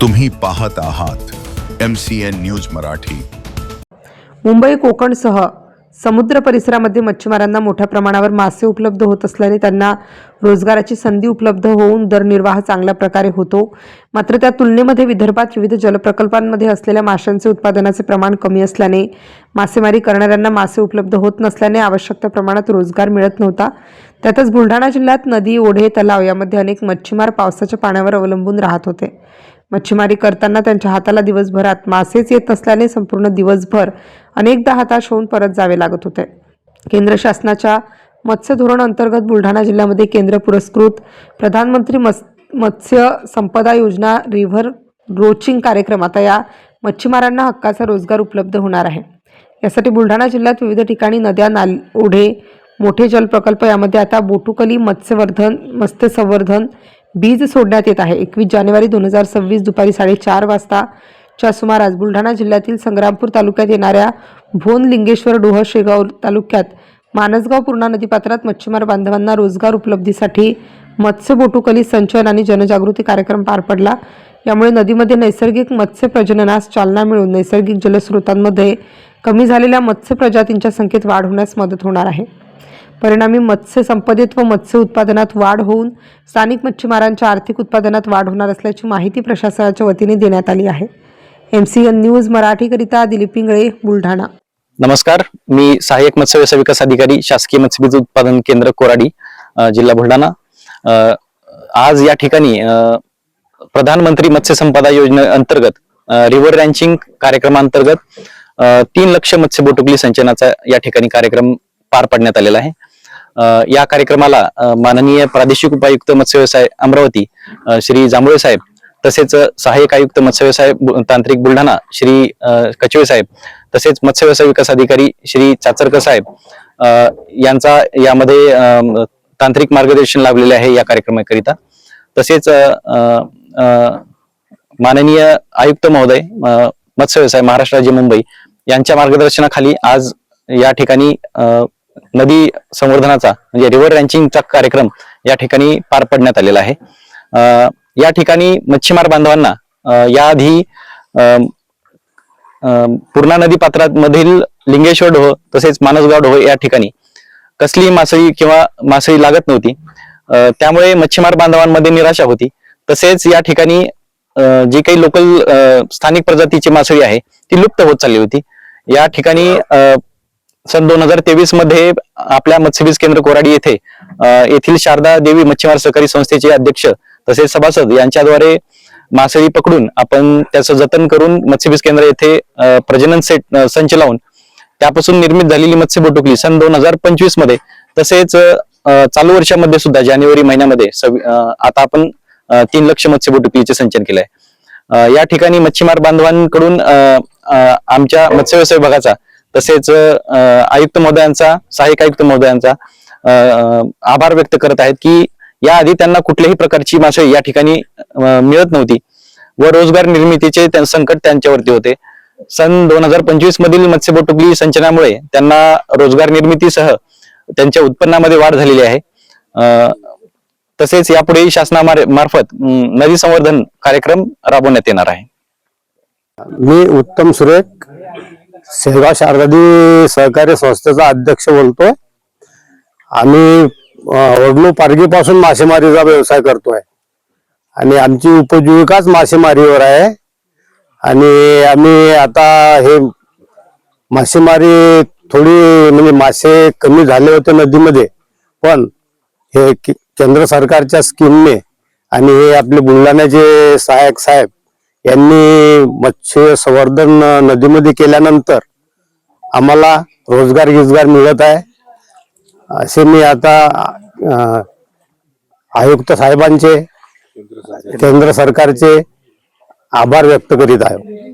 तुम्ही पाहत आहात M C N news Marathi. Mumbai कोकणसह समुद्र परिसरामध्ये मच्छीमारांना मोठ्या प्रमाणावर मासे उपलब्ध होत असल्याने त्यांना रोजगाराची संधी उपलब्ध होऊन दरनिर्वाह चांगल्या प्रकारे होतो. मात्र त्या तुलनेमध्ये विदर्भात विविध जलप्रकल्पांमध्ये असलेल्या माशांचे उत्पादनाचे प्रमाण कमी असल्याने मासेमारी करणाऱ्यांना मासे उपलब्ध होत नसल्याने आवश्यक त्या प्रमाणात रोजगार मिळत नव्हता. त्यातच बुलढाणा जिल्ह्यात नदी ओढे तलाव यामध्ये अनेक मच्छीमार पावसाच्या पाण्यावर अवलंबून राहत होते. मच्छीमारी करताना त्यांच्या हाताला दिवसभरात मासेच येत नसल्याने संपूर्ण दिवसभर अनेकदा हताश होऊन परत जावे लागत होते. केंद्र शासनाच्या मत्स्य धोरण अंतर्गत बुलढाणा जिल्ह्यामध्ये केंद्र पुरस्कृत प्रधानमंत्री मस् मत्स्य संपदा योजना रिव्हर रोचिंग कार्यक्रम आता या मच्छीमारांना हक्काचा रोजगार उपलब्ध होणार आहे. यासाठी बुलढाणा जिल्ह्यात विविध ठिकाणी नद्या नाल ओढे मोठे जलप्रकल्प यामध्ये आता बोटुकली मत्स्यवर्धन मत्स्य संवर्धन बीज सोडण्यात येत आहे. एकवीस जानेवारी दोन हजार सव्वीस दुपारी साडेचार वाजता च्या सुमारास बुलढाणा जिल्ह्यातील संग्रामपूर तालुक्यात येणाऱ्या भोन लिंगेश्वर डोह शेगाव तालुक्यात मानसगाव पूर्णा नदीपात्रात मच्छीमार बांधवांना रोजगार उपलब्धीसाठी मत्स्य बोटुकली संचलन आणि जनजागृती कार्यक्रम पार पडला. यामुळे नदीमध्ये नैसर्गिक मत्स्य प्रजननास चालना मिळून नैसर्गिक जलस्रोतांमध्ये कमी झालेल्या मत्स्य प्रजातींच्या संख्येत वाढ होण्यास मदत होणार आहे. परिणामी मत्स्य संपदेत व मत्स्य उत्पादनात वाढ होऊन स्थानिक मच्छीमारांच्या आर्थिक उत्पादनात वाढ होणार असल्याची माहिती प्रशासनाच्या वतीने देण्यात आली आहे. एम सी एन न्यूज मराठीकरिता दिलीप पिंगळे बुलढाणा. नमस्कार. मी सहाय्यक मत्स्य व्यवसाय विकास अधिकारी शासकीय मत्स्यबीज उत्पादन केंद्र कोराडी जिल्हा बुलढाणा. आज या ठिकाणी प्रधानमंत्री मत्स्य संपदा योजने अंतर्गत रिव्हर रँचिंग कार्यक्रमांतर्गत तीन लक्ष मत्स्य बोटुकली संचनाचा या ठिकाणी कार्यक्रम पार पाडण्यात आलेला आहे. या कार्यक्रमाला माननीय प्रादेशिक उपायुक्त मत्स्य व्यवसाय अमरावती श्री जांभुळे साहेब तसेच सहाय्यक आयुक्त मत्स्य व्यवसाय बु- तांत्रिक बुलढाणा श्री कचवे साहेब तसेच मत्स्य व्यवसाय विकास अधिकारी श्री चाचरकर साहेब यांचा यामध्ये तांत्रिक मार्गदर्शन लाभलेले आहे या कार्यक्रमाकरिता. तसेच माननीय आयुक्त महोदय मत्स्य व्यवसाय महाराष्ट्र राज्य मुंबई यांच्या मार्गदर्शनाखाली आज या ठिकाणी नदी संवर्धनाचा म्हणजे रिव्हर रँचिंगचा कार्यक्रम या ठिकाणी पार पडण्यात आलेला आहे. या ठिकाणी मच्छीमार बांधवांना याआधी पूर्णा नदी पात्रामधील लिंगेश्वर ढोह तसेच मानसगाव ढोह या ठिकाणी कसलीही मासळी किंवा मासळी लागत नव्हती. त्यामुळे मच्छीमार बांधवांमध्ये निराशा होती. तसेच या ठिकाणी जी काही लोकल स्थानिक प्रजातीची मासळी आहे ती लुप्त होत चालली होती. या ठिकाणी सन दोन हजार तेवीसमध्ये आपल्या मत्स्यबीज केंद्र कोराडी येथे येथील शारदा देवी मच्छीमार सहकारी संस्थेचे अध्यक्ष तसेच सभासद यांच्याद्वारे मासळी पकडून आपण त्याचं जतन करून मत्स्यबीज केंद्र येथे प्रजनन सेट संच लावून त्यापासून निर्मित झालेली मत्स्य बोटुकली सन दोन हजार पंचवीसमध्ये तसेच चालू वर्षामध्ये सुद्धा जानेवारी महिन्यामध्ये आता आपण तीन लक्ष मत्स्य बोटुकलीचे संचन केलंय. या ठिकाणी मच्छीमार बांधवांकडून आमच्या मत्स्य व्यवसाय विभागाचा तसेच आयुक्त महोदयांचा सहाय्यक आयुक्त महोदयांचा आभार व्यक्त करत आहेत की याआधी त्यांना कुठल्याही प्रकारची मासे या ठिकाणी मिळत नव्हती व रोजगार निर्मितीचे संकट त्यांच्यावरती होते. सन दोन हजार पंचवीस मधील मत्स्यबोटुकली संचनामुळे त्यांना रोजगार निर्मितीसह त्यांच्या उत्पन्नामध्ये वाढ झालेली आहे. तसेच यापुढे शासनामार्फत नदी संवर्धन कार्यक्रम राबवण्यात येणार आहे. मी उत्तम सुरेख शेगाव शारदादी सहकारी संस्थेचा अध्यक्ष बोलतोय. आम्ही वडलू पारगीपासून मासेमारीचा व्यवसाय करतोय. आणि आमची उपजीविकाच मासेमारीवर आहे. आणि आम्ही आता हे मासेमारी थोडी म्हणजे मासे कमी झाले होते नदीमध्ये पण हे केंद्र सरकारच्या स्कीमने आणि हे आपले बुलढाण्याचे सहायक साहेब यांनी मत्स्य संवर्धन नदीमध्ये केल्यानंतर आम्हाला रोजगार गिजगार मिळत आहे. असे मी आता आयुक्त साहेबांचे केंद्र सरकारचे आभार व्यक्त करीत आहे.